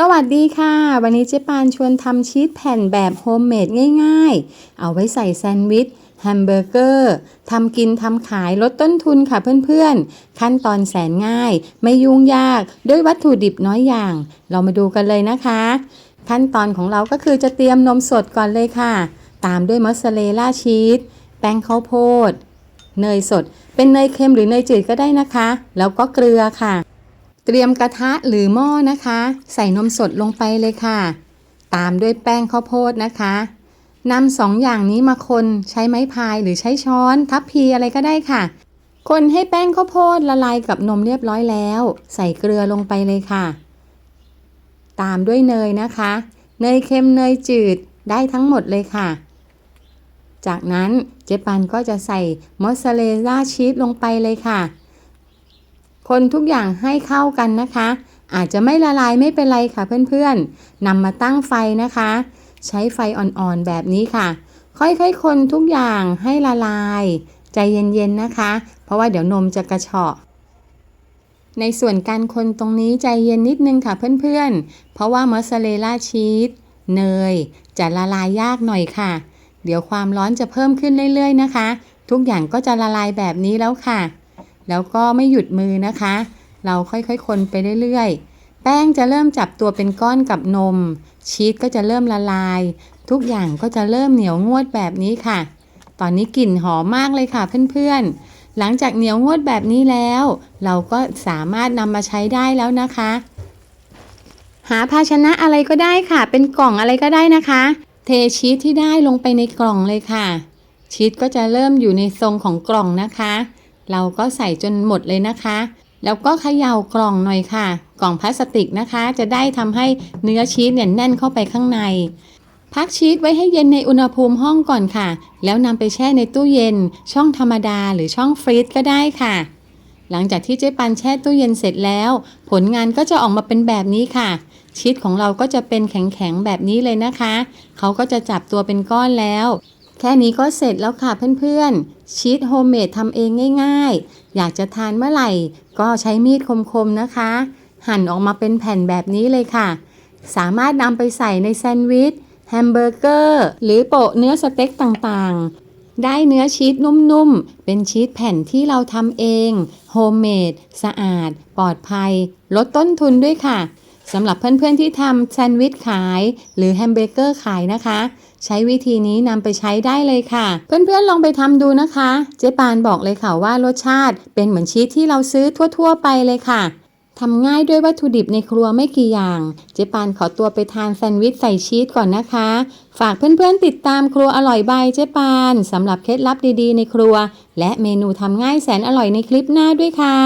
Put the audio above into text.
สวัสดีค่ะ วันนี้เจ๊ปานชวนทำชีสแผ่นแบบโฮมเมดง่ายๆ เอาไว้ใส่แซนด์วิชแฮมเบอร์เกอร์ทำกินทำขายลดต้นทุนค่ะเพื่อนๆ ขั้นตอนแสนง่าย ไม่ยุ่งยากด้วยวัตถุดิบน้อยอย่าง เรามาดูกันเลยนะคะ ขั้นตอนของเราก็คือจะเตรียมนมสดก่อนเลยค่ะ ตามด้วยมอสซาเรลล่าชีสแป้งข้าวโพด เนยสด เป็นเนยเค็มหรือเนยจืดก็ได้นะคะ แล้วก็เกลือค่ะ เตรียมกระทะหรือหม้อนะคะ ใส่นมสดลงไปเลยค่ะ ตามด้วยแป้งข้าวโพดนะคะนำสองอย่างนี้มาคนใช้ไม้พายหรือใช้ช้อน ทัพพีอะไรก็ได้ค่ะ คนให้แป้งข้าวโพดละลายกับนมเรียบร้อยแล้ว ใส่เกลือลงไปเลยค่ะ ตามด้วยเนยนะคะ เนยเค็มเนยจืดได้ทั้งหมดเลยค่ะ จากนั้นเจ๊ปันก็จะใส่มอสซาเรลล่าชีสลงไปเลยค่ะ คนทุกอย่างให้เข้ากันนะคะ อาจจะไม่ละลายไม่เป็นไรค่ะเพื่อนๆนำมาตั้งไฟนะคะ ใช้ไฟอ่อนๆแบบนี้ค่ะ ค่อยๆ คนทุกอย่างให้ละลาย ใจเย็นๆนะคะ เพราะว่าเดี๋ยวนมจะกระเฉาะในส่วนการคนตรงนี้ใจเย็นนิดนึงค่ะเพื่อนๆ เพราะว่ามอสซาเรลล่าชีสเนย จะละลายยากหน่อยค่ะ เดี๋ยวความร้อนจะเพิ่มขึ้นเรื่อยๆนะคะ ทุกอย่างก็จะละลายแบบนี้แล้วค่ะ แล้วก็ไม่หยุดมือนะคะ เราค่อยๆคนไปเรื่อยๆ แป้งจะเริ่มจับตัวเป็นก้อนกับนม ชีสก็จะเริ่มละลาย ทุกอย่างก็จะเริ่มเหนียวงวดแบบนี้ค่ะ ตอนนี้กลิ่นหอมมากเลยค่ะเพื่อนๆ หลังจากเหนียวงวดแบบนี้แล้ว เราก็สามารถนำมาใช้ได้แล้วนะคะ หาภาชนะอะไรก็ได้ค่ะ เป็นกล่องอะไรก็ได้นะคะ เทชีสที่ได้ลงไปในกล่องเลยค่ะ ชีสก็จะเริ่มอยู่ในทรงของกล่องนะคะ เราก็ใส่จนหมดเลยนะคะ แล้วก็เขย่ากล่องหน่อยค่ะ กล่องพลาสติกนะคะ จะได้ทำให้เนื้อชีสเนี่ยแน่นเข้าไปข้างใน พักชีสไว้ให้เย็นในอุณหภูมิห้องก่อนค่ะ แล้วนำไปแช่ในตู้เย็น ช่องธรรมดาหรือช่องฟรีซก็ได้ค่ะหลังจากที่เจ๊ปันแช่ตู้เย็นเสร็จแล้ว ผลงานก็จะออกมาเป็นแบบนี้ค่ะ ชีสของเราก็จะเป็นแข็งๆแบบนี้เลยนะคะ เขาก็จะจับตัวเป็นก้อนแล้ว แค่นี้ก็เสร็จแล้วค่ะเพื่อนๆ ชีสโฮมเมดทำเองง่ายๆ อยากจะทานเมื่อไหร่ ก็ใช้มีดคมๆนะคะ หั่นออกมาเป็นแผ่นแบบนี้เลยค่ะ สามารถนำไปใส่ในแซนด์วิช แฮมเบอร์เกอร์ หรือโปะเนื้อสเต็กต่างๆ ได้เนื้อชีสนุ่มๆ เป็นชีสแผ่นที่เราทำเอง โฮมเมด สะอาด ปลอดภัย ลดต้นทุนด้วยค่ะ สำหรับเพื่อนๆที่ทำแซนด์วิชขาย หรือแฮมเบอร์เกอร์ขายนะคะ ใช้วิธีนี้นำไปใช้ได้เลยค่ะ เพื่อนๆลองไปทำดูนะคะ เจ๊ปานบอกเลยค่ะว่ารสชาติ เป็นเหมือนชีสที่เราซื้อทั่วๆไปเลยค่ะทำง่ายด้วยวัตถุดิบในครัวไม่กี่อย่าง เจ๊ปานขอตัวไปทานแซนด์วิชใส่ชีสก่อนนะคะ ฝากเพื่อนๆติดตามครัวอร่อยใบเจ๊ปานสำหรับเคล็ดลับดีๆในครัว และเมนูทำง่ายแสนอร่อยในคลิปหน้าด้วยค่ะ